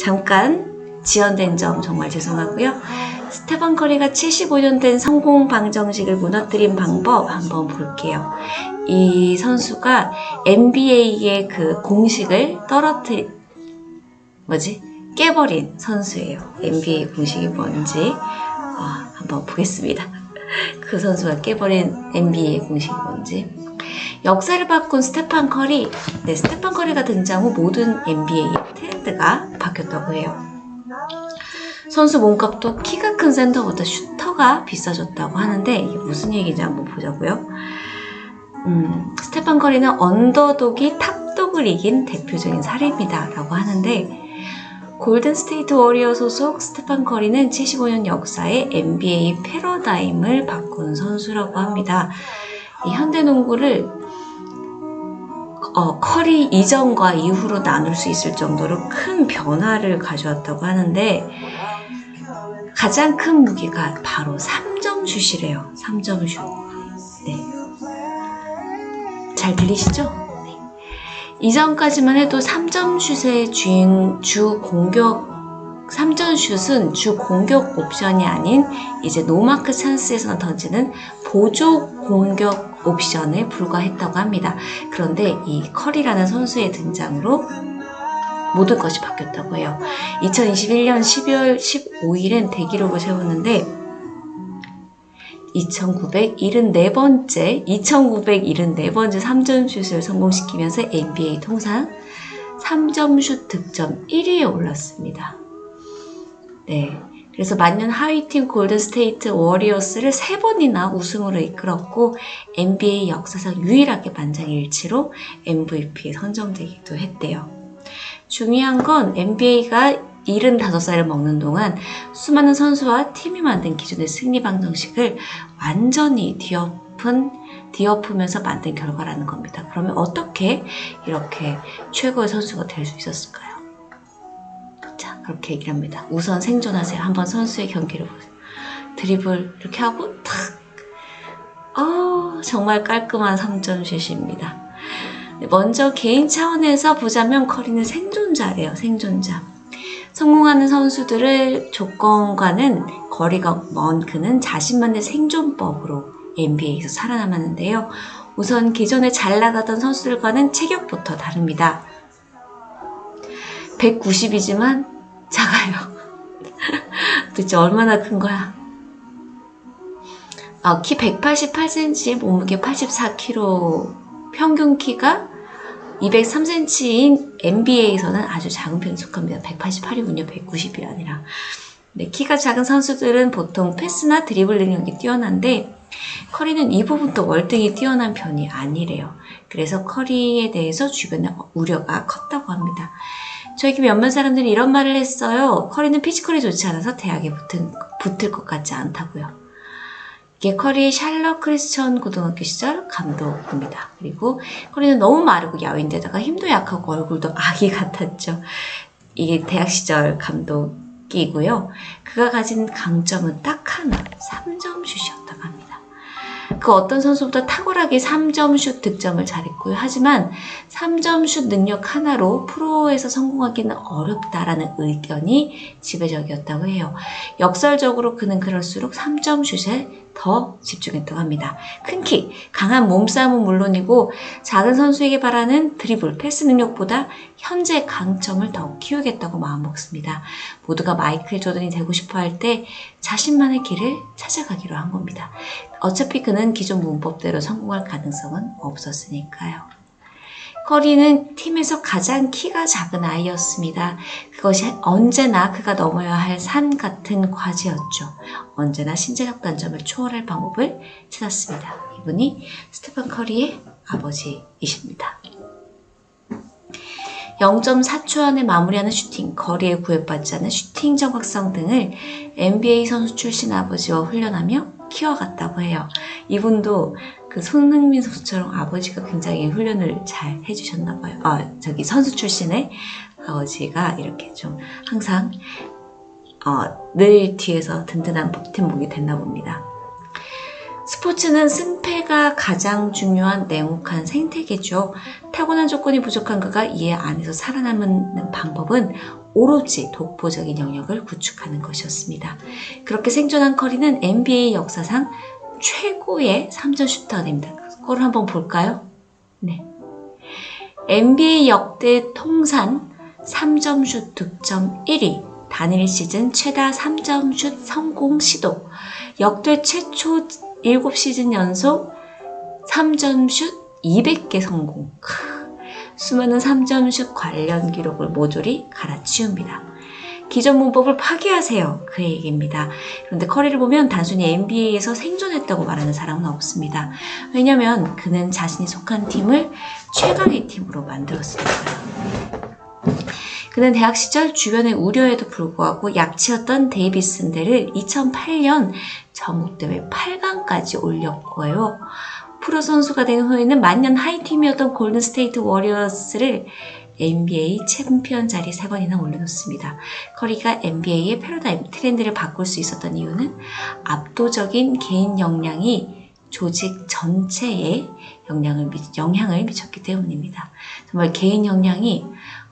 잠깐 지연된 점 정말 죄송하고요. 스테반 커리가 75년 된 성공 방정식을 무너뜨린 방법 한번 볼게요. 이 선수가 NBA의 그 공식을 떨어뜨 뭐지 깨버린 선수예요. NBA 공식이 뭔지 어, 한번 보겠습니다. 그 선수가 깨버린 NBA 공식이 뭔지. 역사를 바꾼 스테판 커리. 네, 스테판 커리가 등장 후 모든 NBA 트렌드가 바뀌었다고 해요. 선수 몸값도 키가 큰 센터보다 슈터가 비싸졌다고 하는데 이게 무슨 얘기인지 한번 보자고요. 음, 스테판 커리는 언더독이 탑독을 이긴 대표적인 사례입니다. 라고 하는데 골든 스테이트 워리어 소속 스테판 커리는 75년 역사의 NBA 패러다임을 바꾼 선수라고 합니다. 이 현대 농구를 어, 커리 이전과 이후로 나눌 수 있을 정도로 큰 변화를 가져왔다고 하는데 가장 큰 무기가 바로 3점 슛이래요. 3점 슛. 네. 잘 들리시죠? 네. 이전까지만 해도 3점 슛의 주인, 주 공격 3점 슛은 주 공격 옵션이 아닌 이제 노마크 찬스에서 던지는 보조 공격 옵션에 불과했다고 합니다. 그런데 이 커리라는 선수의 등장으로 모든 것이 바뀌었다고 해요. 2021년 12월 15일엔 대기록을 세웠는데 2974번째, 2974번째 3점 슛을 성공시키면서 NBA 통산 3점 슛 득점 1위에 올랐습니다. 네. 그래서 만년 하위팀 골든스테이트 워리어스를 세 번이나 우승으로 이끌었고 NBA 역사상 유일하게 만장일치로 MVP에 선정되기도 했대요. 중요한 건 NBA가 75살을 먹는 동안 수많은 선수와 팀이 만든 기존의 승리 방정식을 완전히 뒤엎은 뒤엎으면서 만든 결과라는 겁니다. 그러면 어떻게 이렇게 최고의 선수가 될 수 있었을까요? 자, 그렇게 얘기를 합니다. 우선 생존하세요. 한번 선수의 경기를 보세요. 드리블 이렇게 하고 탁. 어, 정말 깔끔한 3점 슛입니다. 네, 먼저 개인 차원에서 보자면 커리는 생존자래요. 생존자. 성공하는 선수들의 조건과는 거리가 먼 그는 자신만의 생존법으로 NBA에서 살아남았는데요. 우선 기존에 잘 나가던 선수들과는 체격부터 다릅니다. 190이지만 작아요. 도대체 얼마나 큰 거야? 아, 키 188cm, 몸무게 84kg, 평균 키가 203cm인 NBA에서는 아주 작은 편에 속합니다. 188이군요. 190이 아니라. 네, 키가 작은 선수들은 보통 패스나 드리블 능력이 뛰어난데 커리는 이 부분도 월등히 뛰어난 편이 아니래요. 그래서 커리에 대해서 주변에 우려가 컸다고 합니다. 저에게 몇몇 사람들이 이런 말을 했어요. 커리는 피지컬이 좋지 않아서 대학에 붙은, 붙을 것 같지 않다고요. 이게 커리의 샬럿 크리스천 고등학교 시절 감독입니다. 그리고 커리는 너무 마르고 야윈데다가 힘도 약하고 얼굴도 아기 같았죠. 이게 대학 시절 감독이고요. 그가 가진 강점은 딱 하나, 3점 슛이었다고 합니다. 그 어떤 선수보다 탁월하게 3점 슛 득점을 잘했고요. 하지만 3점 슛 능력 하나로 프로에서 성공하기는 어렵다라는 의견이 지배적이었다고 해요. 역설적으로 그는 그럴수록 3점 슛에 더 집중했다고 합니다. 큰 키, 강한 몸싸움은 물론이고 작은 선수에게 바라는 드리블, 패스 능력보다 현재 강점을 더 키우겠다고 마음먹습니다. 모두가 마이클 조던이 되고 싶어 할 때 자신만의 길을 찾아가기로 한 겁니다. 어차피 그는 기존 문법대로 성공할 가능성은 없었으니까요. 커리는 팀에서 가장 키가 작은 아이였습니다. 그것이 언제나 그가 넘어야 할 산 같은 과제였죠. 언제나 신체적 단점을 초월할 방법을 찾았습니다. 이분이 스테판 커리의 아버지이십니다. 0.4초 안에 마무리하는 슈팅, 거리에 구애받지 않은 슈팅 정확성 등을 NBA 선수 출신 아버지와 훈련하며 키워갔다고 해요. 이분도 그 손흥민 선수처럼 아버지가 굉장히 훈련을 잘 해주셨나 봐요. 아, 저기 선수 출신의 아버지가 이렇게 좀 항상 어, 늘 뒤에서 든든한 버팀목이 됐나 봅니다. 스포츠는 승패가 가장 중요한 냉혹한 생태계죠. 타고난 조건이 부족한 그가 이에 안에서 살아남는 방법은 오로지 독보적인 영역을 구축하는 것이었습니다. 그렇게 생존한 커리는 NBA 역사상 최고의 3점 슈터가 됩니다. 그걸 한번 볼까요? 네. NBA 역대 통산 3점 슛 득점 1위, 단일 시즌 최다 3점 슛 성공 시도, 역대 최초 7시즌 연속 3점 슛 200개 성공. 수많은 3점 슛 관련 기록을 모조리 갈아치웁니다. 기존 문법을 파괴하세요. 그 얘기입니다. 그런데 커리를 보면 단순히 NBA에서 생존했다고 말하는 사람은 없습니다. 왜냐면 그는 자신이 속한 팀을 최강의 팀으로 만들었으니까요. 그는 대학 시절 주변의 우려에도 불구하고 약치였던 데이비슨대를 2008년 전국대회 8강까지 올렸고요. 프로 선수가 된 후에는 만년 하이팀이었던 골든스테이트 워리어스를 NBA 챔피언 자리 3번이나 올려놓습니다. 커리가 NBA의 패러다임 트렌드를 바꿀 수 있었던 이유는 압도적인 개인 역량이 조직 전체에 영향을, 영향을 미쳤기 때문입니다. 정말 개인 역량이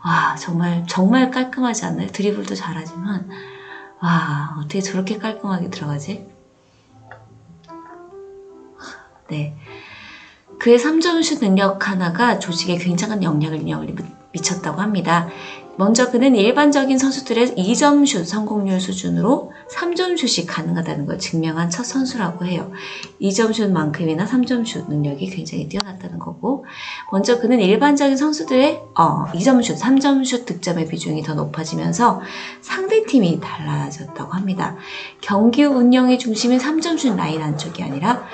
와 정말 정말 깔끔하지 않나요? 드리블도 잘하지만 와 어떻게 저렇게 깔끔하게 들어가지? 네. 그의 3점슛 능력 하나가 조직에 굉장한 영향을 미쳤다고 합니다. 먼저 그는 일반적인 선수들의 2점슛 성공률 수준으로 3점슛이 가능하다는 걸 증명한 첫 선수라고 해요. 2점슛만큼이나 3점슛 능력이 굉장히 뛰어났다는 거고 먼저 그는 일반적인 선수들의 어, 2점슛, 3점슛 득점의 비중이 더 높아지면서 상대팀이 달라졌다고 합니다. 경기 운영의 중심인 3점슛 라인 안쪽이 아니라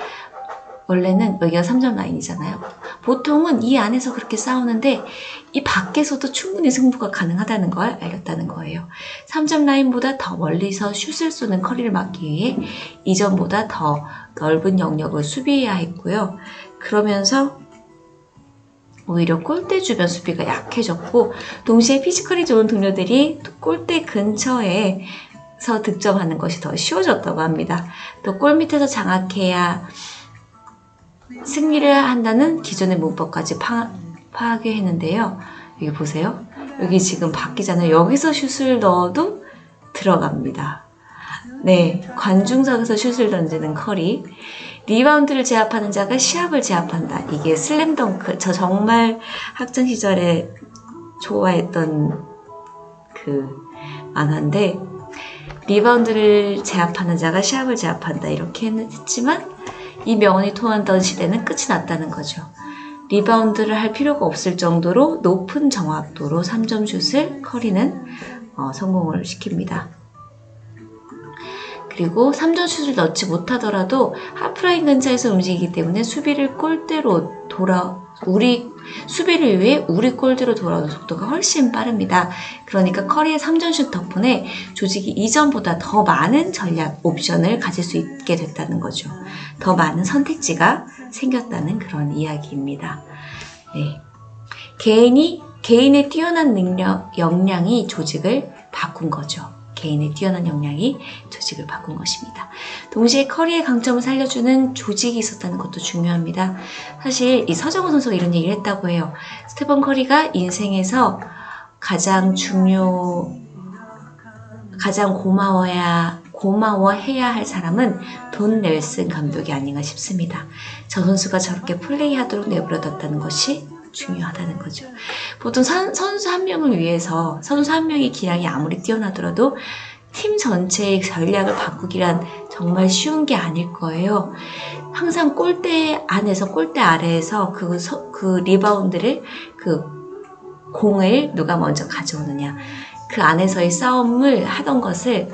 원래는 여기가 3점 라인이잖아요. 보통은 이 안에서 그렇게 싸우는데 이 밖에서도 충분히 승부가 가능하다는 걸 알렸다는 거예요. 3점 라인보다 더 멀리서 슛을 쏘는 커리를 막기 위해 이전보다 더 넓은 영역을 수비해야 했고요. 그러면서 오히려 골대 주변 수비가 약해졌고 동시에 피지컬이 좋은 동료들이 골대 근처에서 득점하는 것이 더 쉬워졌다고 합니다. 또 골 밑에서 장악해야 승리를 한다는 기존의 문법까지 파, 파괴했는데요. 여기 보세요. 여기 지금 바뀌잖아요. 여기서 슛을 넣어도 들어갑니다. 네, 관중석에서 슛을 던지는 커리. 리바운드를 제압하는 자가 시합을 제압한다. 이게 슬램덩크. 저 정말 학창 시절에 좋아했던 그 만화인데 리바운드를 제압하는 자가 시합을 제압한다. 이렇게 했지만 이 명언이 통한던 시대는 끝이 났다는 거죠. 리바운드를 할 필요가 없을 정도로 높은 정확도로 3점 슛을 커리는 어, 성공을 시킵니다. 그리고 3점 슛을 넣지 못하더라도 하프라인 근처에서 움직이기 때문에 수비를 골대로 돌아 우리 수비를 위해 우리 골대로 돌아오는 속도가 훨씬 빠릅니다. 그러니까 커리의 3점슛 덕분에 조직이 이전보다 더 많은 전략 옵션을 가질 수 있게 됐다는 거죠. 더 많은 선택지가 생겼다는 그런 이야기입니다. 네. 개인이 개인의 뛰어난 능력, 역량이 조직을 바꾼 거죠. 개인의 뛰어난 역량이 조직을 바꾼 것입니다. 동시에 커리의 강점을 살려주는 조직이 있었다는 것도 중요합니다. 사실 이 서정호 선수가 이런 얘기를 했다고 해요. 스테펀 커리가 인생에서 가장 중요, 가장 고마워야 고마워해야 할 사람은 돈 넬슨 감독이 아닌가 싶습니다. 저 선수가 저렇게 플레이하도록 내버려뒀다는 것이 중요하다는 거죠. 보통 선, 선수 한 명을 위해서 선수 한 명의 기량이 아무리 뛰어나더라도 팀 전체의 전략을 바꾸기란 정말 쉬운 게 아닐 거예요. 항상 골대 안에서 골대 아래에서 그, 그 리바운드를 그 공을 누가 먼저 가져오느냐 그 안에서의 싸움을 하던 것을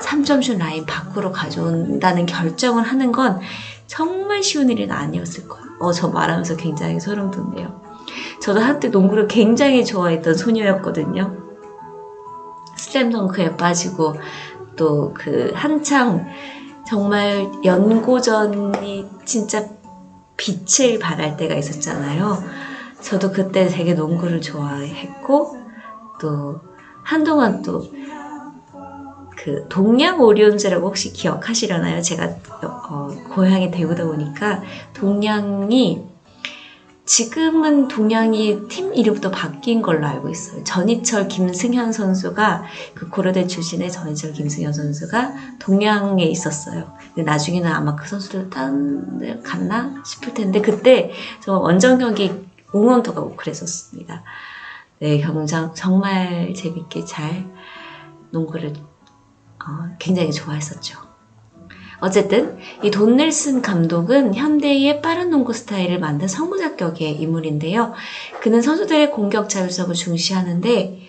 3점슛 라인 밖으로 가져온다는 결정을 하는 건 정말 쉬운 일은 아니었을 거예요. 어, 저 말하면서 굉장히 소름 돋네요. 저도 한때 농구를 굉장히 좋아했던 소녀였거든요. 슬램덩크에 빠지고 또 그 한창 정말 연고전이 진짜 빛을 발할 때가 있었잖아요. 저도 그때 되게 농구를 좋아했고 또 한동안 또 그 동양 오리온즈라고 혹시 기억하시려나요? 제가 어, 고향이 대구다 보니까 동양이 지금은 동양이 팀 이름부터 바뀐 걸로 알고 있어요. 전희철 김승현 선수가 그 고려대 출신의 전희철 김승현 선수가 동양에 있었어요. 근데 나중에는 아마 그 선수들 딴데 갔나 싶을 텐데 그때 저 원정 경기 응원도 가고 그랬었습니다. 네, 경장 정말 재밌게 잘 농구를 어, 굉장히 좋아했었죠. 어쨌든 이 돈 넬슨 감독은 현대의 빠른 농구 스타일을 만든 성무작격의 인물인데요. 그는 선수들의 공격 자율성을 중시하는데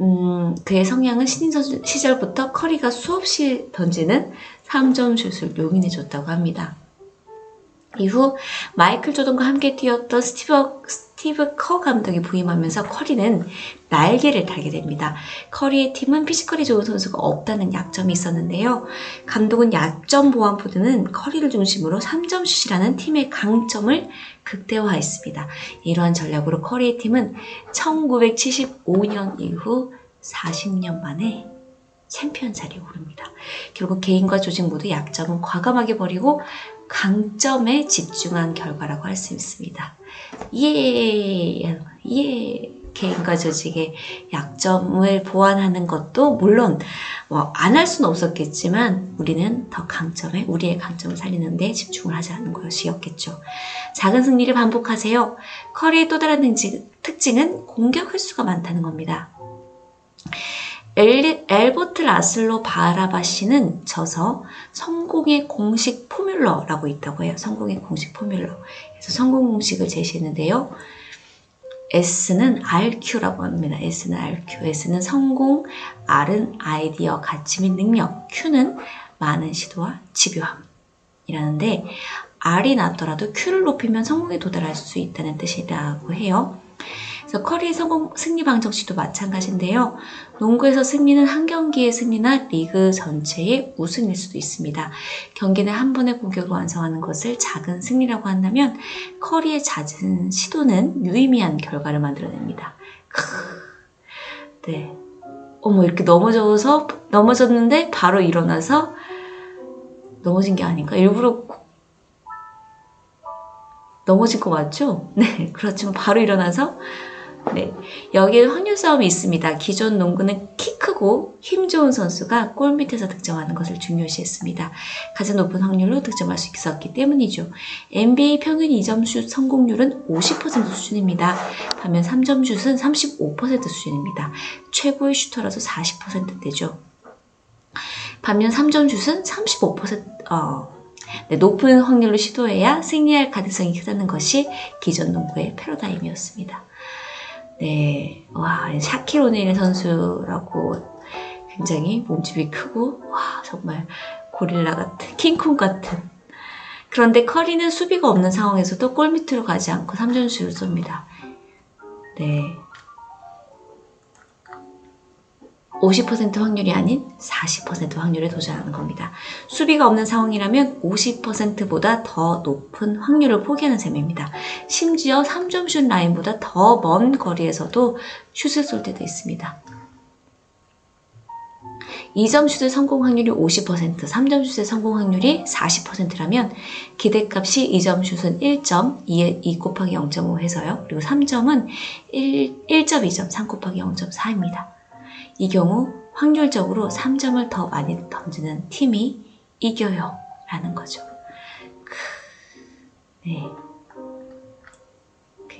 음, 그의 성향은 신인 선수 시절부터 커리가 수없이 던지는 3점 슛을 용인해 줬다고 합니다. 이후 마이클 조던과 함께 뛰었던 스티브, 스티브 커 감독이 부임하면서 커리는 날개를 달게 됩니다. 커리의 팀은 피지컬이 좋은 선수가 없다는 약점이 있었는데요. 감독은 약점 보완보드는 커리를 중심으로 3점 슛이라는 팀의 강점을 극대화했습니다. 이러한 전략으로 커리의 팀은 1975년 이후 40년 만에 챔피언 자리에 오릅니다. 결국 개인과 조직 모두 약점은 과감하게 버리고 강점에 집중한 결과라고 할 수 있습니다. 예, 예. 개인과 조직의 약점을 보완하는 것도 물론 뭐 안 할 수는 없었겠지만 우리는 더 강점에 우리의 강점을 살리는데 집중을 하지 않는 것이었겠죠. 작은 승리를 반복하세요. 커리의 또 다른 특징은 공격 횟수가 많다는 겁니다. 엘리, 엘버트 라슬로 바라바시는 져서 성공의 공식 포뮬러라고 있다고 해요. 성공의 공식 포뮬러. 그래서 성공 공식을 제시했는데요. S는 RQ라고 합니다. S는 RQ. S는 성공, R은 아이디어, 가치 및 능력, Q는 많은 시도와 집요함이라는데 R이 낮더라도 Q를 높이면 성공에 도달할 수 있다는 뜻이라고 해요. 그래서 커리의 성공 승리 방정식도 마찬가지인데요. 농구에서 승리는 한 경기의 승리나 리그 전체의 우승일 수도 있습니다. 경기는 한 번의 공격을 완성하는 것을 작은 승리라고 한다면 커리의 잦은 시도는 유의미한 결과를 만들어냅니다. 네. 어머 이렇게 넘어져서 넘어졌는데 바로 일어나서 넘어진 게 아닌가? 일부러 넘어진 거 맞죠? 네, 그렇지만 바로 일어나서 네, 여기에 확률 싸움이 있습니다. 기존 농구는 키 크고 힘 좋은 선수가 골 밑에서 득점하는 것을 중요시했습니다. 가장 높은 확률로 득점할 수 있었기 때문이죠. NBA 평균 2점 슛 성공률은 50% 수준입니다. 반면 3점 슛은 35% 수준입니다. 최고의 슈터라서 40%대죠. 반면 3점 슛은 35% 어, 네, 높은 확률로 시도해야 승리할 가능성이 크다는 것이 기존 농구의 패러다임이었습니다. 네, 와, 샤킬 오네일 선수라고 굉장히 몸집이 크고, 와, 정말 고릴라 같은, 킹콩 같은. 그런데 커리는 수비가 없는 상황에서도 골 밑으로 가지 않고 3점슛을 쏩니다. 네. 50% 확률이 아닌 40% 확률에 도전하는 겁니다. 수비가 없는 상황이라면 50%보다 더 높은 확률을 포기하는 셈입니다. 심지어 3점 슛 라인보다 더 먼 거리에서도 슛을 쏠 때도 있습니다. 2점 슛의 성공 확률이 50%, 3점 슛의 성공 확률이 40%라면 기대값이 2점 슛은 1점, 2, 2 곱하기 0.5 해서요. 그리고 3점은 1, 1.2점, 3 곱하기 0.4입니다. 이 경우 확률적으로 3점을 더 많이 던지는 팀이 이겨요. 라는 거죠. 네.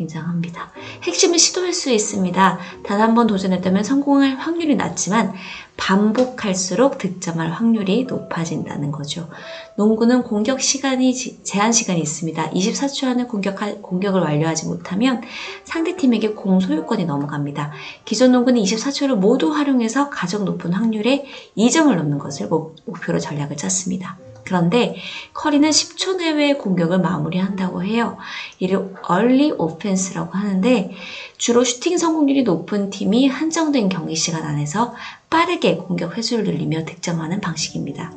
굉장합니다. 핵심은 시도할 수 있습니다. 단 한 번 도전했다면 성공할 확률이 낮지만 반복할수록 득점할 확률이 높아진다는 거죠. 농구는 공격 시간이 제한 시간이 있습니다. 24초 안에 공격할, 공격을 완료하지 못하면 상대팀에게 공 소유권이 넘어갑니다. 기존 농구는 24초를 모두 활용해서 가장 높은 확률의 2점을 넣는 것을 목표로 전략을 짰습니다. 그런데 커리는 10초 내외의 공격을 마무리한다고 해요. 이를 early offense라고 하는데 주로 슈팅 성공률이 높은 팀이 한정된 경기 시간 안에서 빠르게 공격 횟수를 늘리며 득점하는 방식입니다.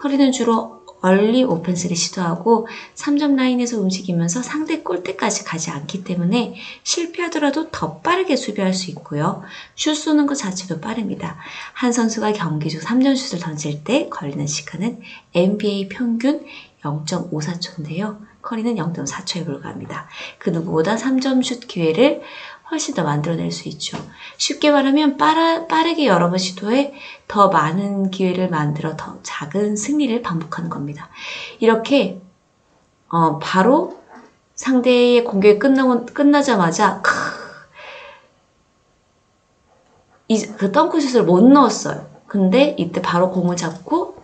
커리는 주로 얼리 오펜스를 시도하고 3점 라인에서 움직이면서 상대 골대까지 가지 않기 때문에 실패하더라도 더 빠르게 수비할 수 있고요. 슛 쏘는 것 자체도 빠릅니다. 한 선수가 경기 중 3점 슛을 던질 때 걸리는 시간은 NBA 평균 0.54초인데요. 커리는 0.4초에 불과합니다. 그 누구보다 3점 슛 기회를 훨씬 더 만들어낼 수 있죠. 쉽게 말하면 빠르, 빠르게 여러 번 시도해 더 많은 기회를 만들어 더 작은 승리를 반복하는 겁니다. 이렇게 어, 바로 상대의 공격이 끝나고, 끝나자마자 크, 이, 그 덩크슛을 못 넣었어요. 근데 이때 바로 공을 잡고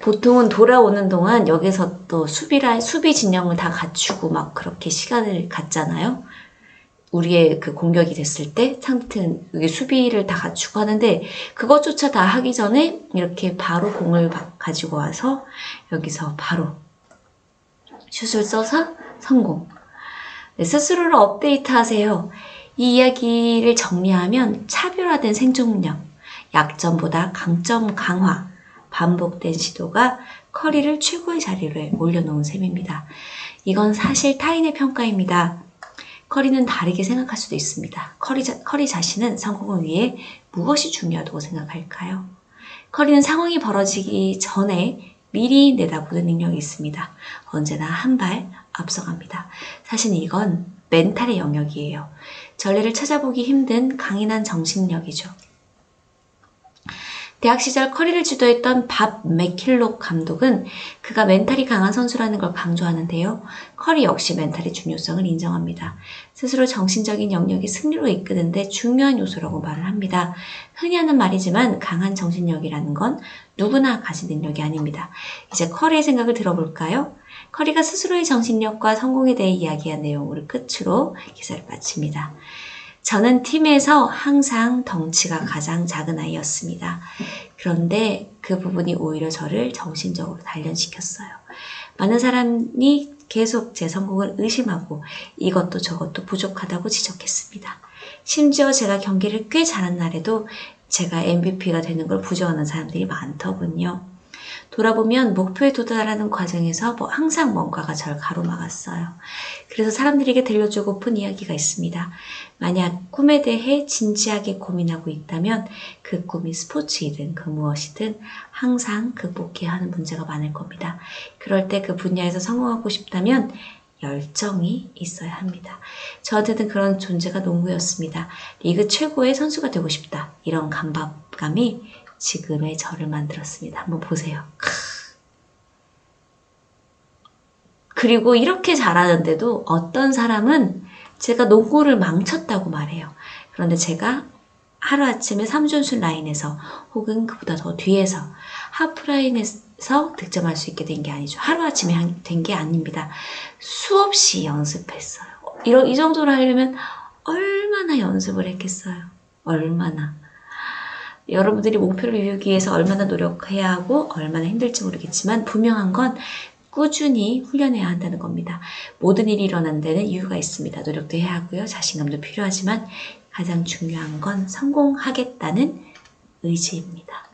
보통은 돌아오는 동안 여기서 또 수비라 수비 진영을 다 갖추고 막 그렇게 시간을 갖잖아요. 우리의 그 공격이 됐을 때 상대는 여기 수비를 다 갖추고 하는데 그것조차 다 하기 전에 이렇게 바로 공을 바- 가지고 와서 여기서 바로 슛을 써서 성공. 네, 스스로를 업데이트하세요. 이 이야기를 정리하면 차별화된 생존력, 약점보다 강점 강화, 반복된 시도가 커리를 최고의 자리로 올려놓은 셈입니다. 이건 사실 타인의 평가입니다. 커리는 다르게 생각할 수도 있습니다. 커리, 자, 커리 자신은 성공을 위해 무엇이 중요하다고 생각할까요? 커리는 상황이 벌어지기 전에 미리 내다보는 능력이 있습니다. 언제나 한 발 앞서갑니다. 사실 이건 멘탈의 영역이에요. 전례를 찾아보기 힘든 강인한 정신력이죠. 대학 시절 커리를 지도했던 밥 맥킬록 감독은 그가 멘탈이 강한 선수라는 걸 강조하는데요. 커리 역시 멘탈의 중요성을 인정합니다. 스스로 정신적인 영역이 승리로 이끄는데 중요한 요소라고 말을 합니다. 흔히 하는 말이지만 강한 정신력이라는 건 누구나 가진 능력이 아닙니다. 이제 커리의 생각을 들어볼까요? 커리가 스스로의 정신력과 성공에 대해 이야기한 내용을 끝으로 기사를 마칩니다. 저는 팀에서 항상 덩치가 가장 작은 아이였습니다. 그런데 그 부분이 오히려 저를 정신적으로 단련시켰어요. 많은 사람이 계속 제 성공을 의심하고 이것도 저것도 부족하다고 지적했습니다. 심지어 제가 경기를 꽤 잘한 날에도 제가 MVP가 되는 걸 부정하는 사람들이 많더군요. 돌아보면 목표에 도달하는 과정에서 뭐 항상 뭔가가 저를 가로막았어요. 그래서 사람들에게 들려주고픈 이야기가 있습니다. 만약 꿈에 대해 진지하게 고민하고 있다면 그 꿈이 스포츠이든 그 무엇이든 항상 극복해야 하는 문제가 많을 겁니다. 그럴 때 그 분야에서 성공하고 싶다면 열정이 있어야 합니다. 저한테는 그런 존재가 농구였습니다. 리그 최고의 선수가 되고 싶다. 이런 감박감이 지금의 저를 만들었습니다. 한번 보세요. 그리고 이렇게 잘하는데도 어떤 사람은 제가 농구를 망쳤다고 말해요. 그런데 제가 하루아침에 3준수 라인에서 혹은 그보다 더 뒤에서 하프라인에서 득점할 수 있게 된 게 아니죠. 하루아침에 된 게 아닙니다. 수없이 연습했어요. 이 정도로 하려면 얼마나 연습을 했겠어요. 얼마나. 여러분들이 목표를 이루기 위해서 얼마나 노력해야 하고 얼마나 힘들지 모르겠지만 분명한 건 꾸준히 훈련해야 한다는 겁니다. 모든 일이 일어나는 데는 이유가 있습니다. 노력도 해야 하고요. 자신감도 필요하지만 가장 중요한 건 성공하겠다는 의지입니다.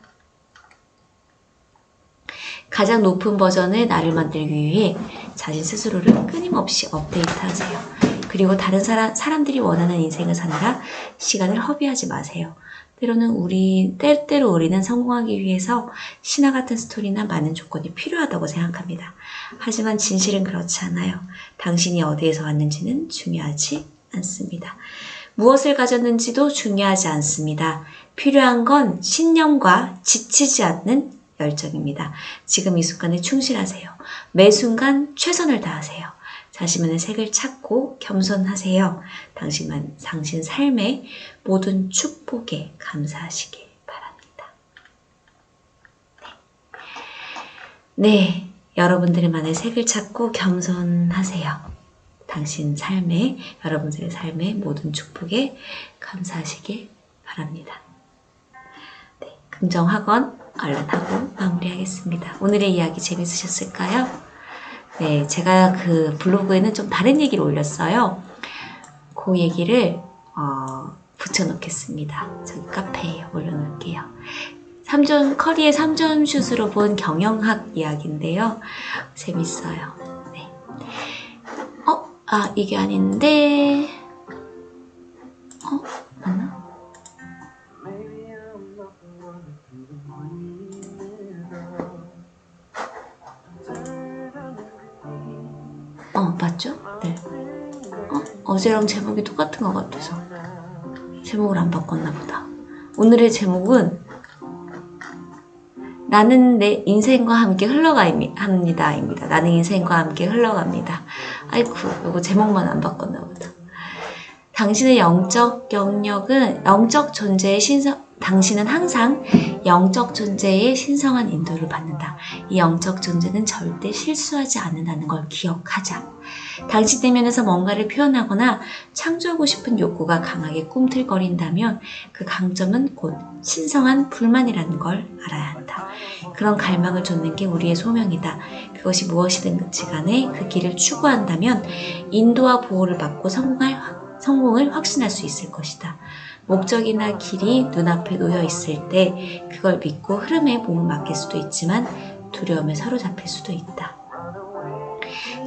가장 높은 버전의 나를 만들기 위해 자신 스스로를 끊임없이 업데이트 하세요. 그리고 다른 사람, 사람들이 원하는 인생을 사느라 시간을 허비하지 마세요. 때로는 우리, 때때로 우리는 성공하기 위해서 신화 같은 스토리나 많은 조건이 필요하다고 생각합니다. 하지만 진실은 그렇지 않아요. 당신이 어디에서 왔는지는 중요하지 않습니다. 무엇을 가졌는지도 중요하지 않습니다. 필요한 건 신념과 지치지 않는 열정입니다. 지금 이 순간에 충실하세요. 매 순간 최선을 다하세요. 자신만의 색을 찾고 겸손하세요. 당신만, 당신 삶의 모든 축복에 감사하시길 바랍니다. 네. 네. 여러분들만의 색을 찾고 겸손하세요. 당신 삶의, 여러분들의 삶의 모든 축복에 감사하시길 바랍니다. 네. 긍정학원 얼른 하고 마무리하겠습니다. 오늘의 이야기 재밌으셨을까요? 네, 제가 그 블로그에는 좀 다른 얘기를 올렸어요. 그 얘기를 어, 붙여놓겠습니다. 저기 카페에 올려놓을게요. 3점, 커리의 3점 슛으로 본 경영학 이야기인데요. 재밌어요. 네. 어? 아, 이게 아닌데. 어? 어제랑 제목이 똑같은 것 같아서 제목을 안 바꿨나 보다. 오늘의 제목은 나는 내 인생과 함께 흘러갑니다. 입니다. 나는 인생과 함께 흘러갑니다. 아이쿠, 이거 제목만 안 바꿨나 보다. 당신의 영적 영역은 영적 존재의 신성, 당신은 항상 영적 존재의 신성한 인도를 받는다. 이 영적 존재는 절대 실수하지 않는다는 걸 기억하자. 당신 내면에서 뭔가를 표현하거나 창조하고 싶은 욕구가 강하게 꿈틀거린다면 그 강점은 곧 신성한 불만이라는 걸 알아야 한다. 그런 갈망을 쫓는 게 우리의 소명이다. 그것이 무엇이든 간에 그 길을 추구한다면 인도와 보호를 받고 성공할, 성공을 확신할 수 있을 것이다. 목적이나 길이 눈앞에 놓여 있을 때 그걸 믿고 흐름에 몸을 맡길 수도 있지만 두려움에 사로잡힐 수도 있다.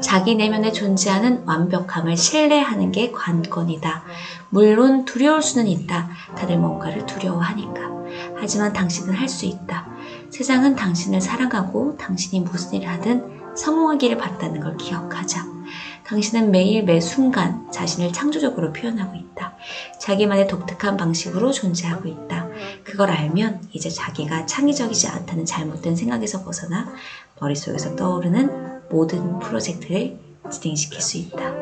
자기 내면에 존재하는 완벽함을 신뢰하는 게 관건이다. 물론 두려울 수는 있다. 다들 뭔가를 두려워하니까. 하지만 당신은 할 수 있다. 세상은 당신을 사랑하고 당신이 무슨 일을 하든 성공하기를 바라는 걸 기억하자. 당신은 매일 매 순간 자신을 창조적으로 표현하고 있다. 자기만의 독특한 방식으로 존재하고 있다. 그걸 알면 이제 자기가 창의적이지 않다는 잘못된 생각에서 벗어나 머릿속에서 떠오르는 모든 프로젝트를 진행시킬 수 있다.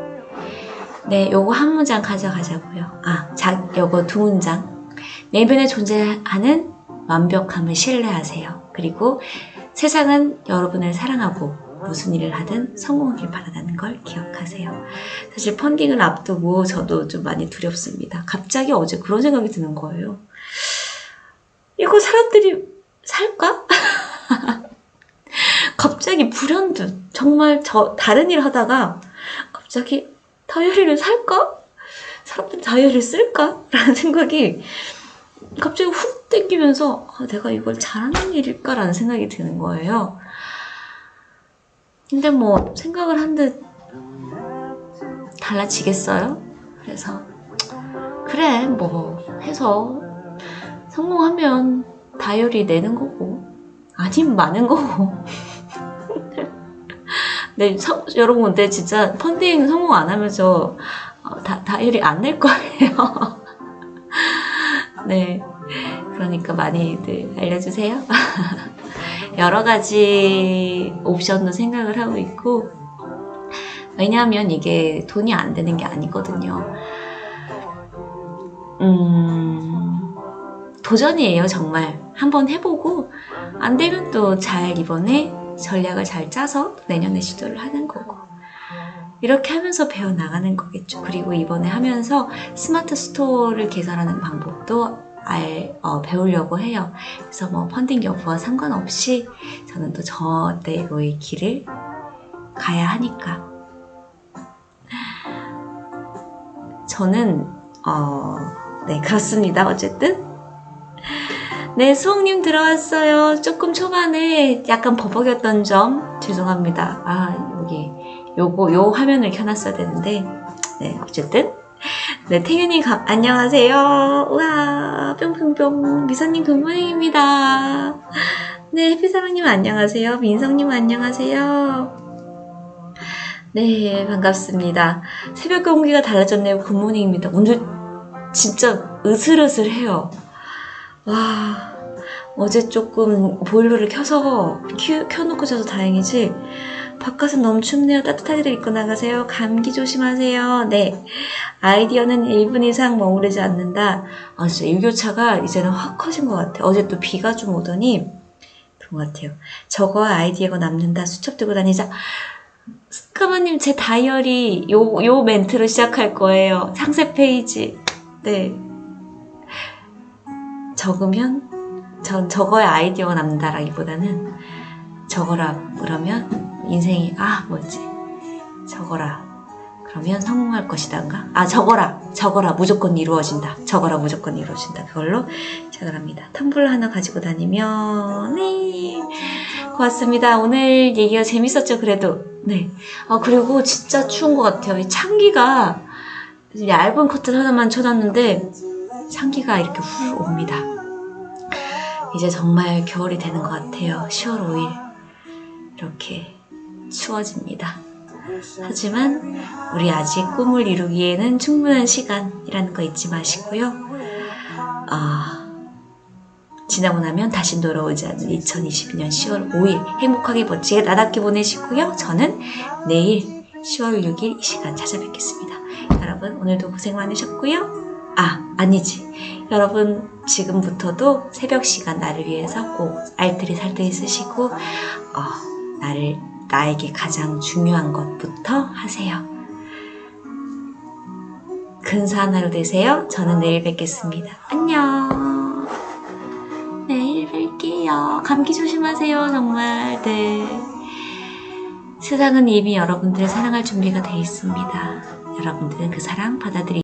네, 요거 한 문장 가져가자고요. 아, 자, 요거 두 문장. 내면에 존재하는 완벽함을 신뢰하세요. 그리고 세상은 여러분을 사랑하고 무슨 일을 하든 성공하길 바라는 걸 기억하세요. 사실 펀딩을 앞두고 저도 좀 많이 두렵습니다. 갑자기 어제 그런 생각이 드는 거예요. 이거 사람들이 살까? 갑자기 불현듯 정말 저 다른 일 하다가 갑자기 다이어리를 살까? 사람들 다이어리를 쓸까? 라는 생각이 갑자기 훅 땡기면서 아, 내가 이걸 잘하는 일일까라는 생각이 드는 거예요. 근데 뭐 생각을 한 듯 달라지겠어요? 그래서 그래 뭐 해서 성공하면 다이어리 내는 거고 아니면 많은 거고 네 서, 여러분 근데 진짜 펀딩 성공 안 하면 저 어, 다, 다이어리 안 낼 거예요 네 그러니까 많이들 알려주세요 여러 가지 옵션도 생각을 하고 있고 왜냐하면 이게 돈이 안 되는 게 아니거든요. 음, 도전이에요, 정말. 한번 해보고, 안 되면 또 잘 이번에 전략을 잘 짜서 내년에 시도를 하는 거고. 이렇게 하면서 배워 나가는 거겠죠. 그리고 이번에 하면서 스마트 스토어를 개설하는 방법도 알, 어, 배우려고 해요. 그래서 뭐 펀딩 여부와 상관없이 저는 또 저대로의 길을 가야 하니까. 저는, 어, 네, 그렇습니다. 어쨌든. 네, 수홍님 들어왔어요. 조금 초반에 약간 버벅였던 점 죄송합니다. 아, 여기, 요거, 요 화면을 켜놨어야 되는데, 네, 어쨌든. 네, 태균이 가, 안녕하세요. 우와, 뿅뿅뿅. 미선님 굿모닝입니다. 네, 해피사랑님 안녕하세요. 민성님 안녕하세요. 네, 반갑습니다. 새벽 공기가 달라졌네요. 굿모닝입니다. 오늘 진짜 으슬으슬해요. 와, 어제 조금 보일러를 켜서 켜, 켜놓고 자서 다행이지. 바깥은 너무 춥네요. 따뜻하게 입고 나가세요. 감기 조심하세요. 네. 아이디어는 1분 이상 머무르지 않는다. 아, 진짜 일교차가 이제는 확 커진 것 같아요. 어제 또 비가 좀 오더니, 그런 것 같아요. 저거 아이디어가 남는다. 수첩 들고 다니자. 스카마님, 제 다이어리 요, 요 멘트로 시작할 거예요. 상세 페이지. 네. 적으면, 전 저거에 아이디어가 남는다라기보다는, 적어라. 그러면, 인생이 아 뭐지? 적어라. 그러면 성공할 것이단가? 아 적어라. 적어라. 무조건 이루어진다. 적어라 무조건 이루어진다. 그걸로 시작을 합니다. 텀블러 하나 가지고 다니면 네. 고맙습니다. 오늘 얘기가 재밌었죠 그래도. 네. 아 그리고 진짜 추운 것 같아요. 이 창기가 얇은 커튼 하나만 쳐놨는데 창기가 이렇게 후 옵니다 이제 정말 겨울이 되는 것 같아요 10월 5일 이렇게 추워집니다. 하지만 우리 아직 꿈을 이루기에는 충분한 시간이라는 거 잊지 마시고요. 아, 지나고 나면 다시 돌아오지 않는 2022년 10월 5일 행복하게 멋지게 나답게 보내시고요. 저는 내일 10월 6일 이 시간 찾아뵙겠습니다. 여러분 오늘도 고생 많으셨고요. 아 아니지. 여러분 지금부터도 새벽 시간 나를 위해서 꼭 알뜰히 살뜰히 쓰시고 어, 나를 나에게 가장 중요한 것부터 하세요. 근사한 하루 되세요. 저는 내일 뵙겠습니다. 안녕. 내일 뵐게요. 감기 조심하세요. 정말. 네. 세상은 이미 여러분들을 사랑할 준비가 돼 있습니다. 여러분들은 그 사랑 받아들이